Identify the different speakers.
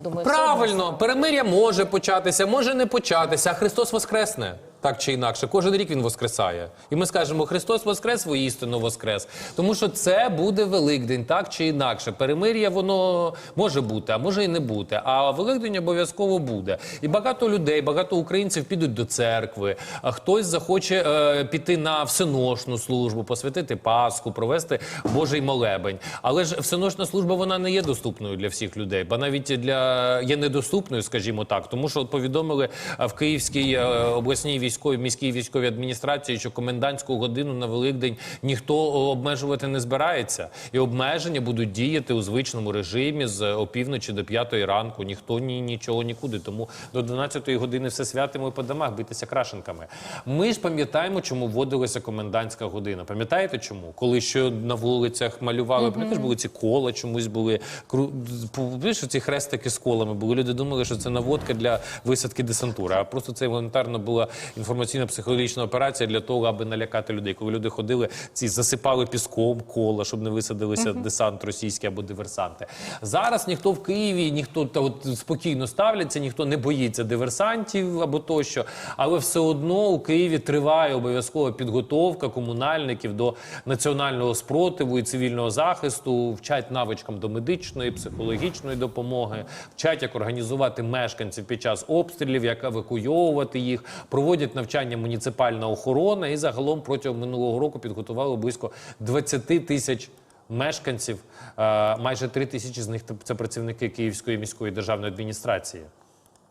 Speaker 1: Думаю,
Speaker 2: Правильно, перемир'я може початися, може не початися, а Христос воскресне. Так чи інакше, кожен рік він воскресає. І ми скажемо, Христос воскрес, воістину воскрес. Тому що це буде Великдень, так чи інакше. Перемир'я воно може бути, а може і не бути. А Великдень обов'язково буде. І багато людей, багато українців підуть до церкви. Хтось захоче е, піти на всеношну службу, посвятити Пасху, провести Божий молебень. Але ж всеношна служба вона не є доступною для всіх людей, бо навіть для є недоступною, скажімо так, тому що повідомили е, в Київській е, обласній міській військовій адміністрації, що комендантську годину на Великдень ніхто обмежувати не збирається, і обмеження будуть діяти у звичному режимі з опівночі до п'ятої ранку. Ніхто ні нічого нікуди. Тому до 12-ї години все святимо і по домах битися крашенками. Ми ж пам'ятаємо, чому вводилася комендантська година. Пам'ятаєте чому? Коли що на вулицях малювали, пам'ятаєш, були ці кола, чомусь були кру... Ці хрестики з колами були. Люди думали, що це наводка для висадки десантури. А просто це елементарно була інформаційно-психологічна операція для того, аби налякати людей. Коли люди ходили, ці засипали піском кола, щоб не висадилися десант російський або диверсанти. Зараз ніхто в Києві, ніхто та от спокійно ставляться, ніхто не боїться диверсантів або тощо. Але все одно у Києві триває обов'язкова підготовка комунальників до національного спротиву і цивільного захисту, вчать навичкам до медичної, психологічної допомоги, вчать, як організувати мешканців під час обстрілів, як евакуйовувати їх, проводять навчання муніципальна охорона і загалом протягом минулого року підготували близько 20 тисяч. Мешканців, Е, майже три тисячі з них це працівники Київської міської державної адміністрації.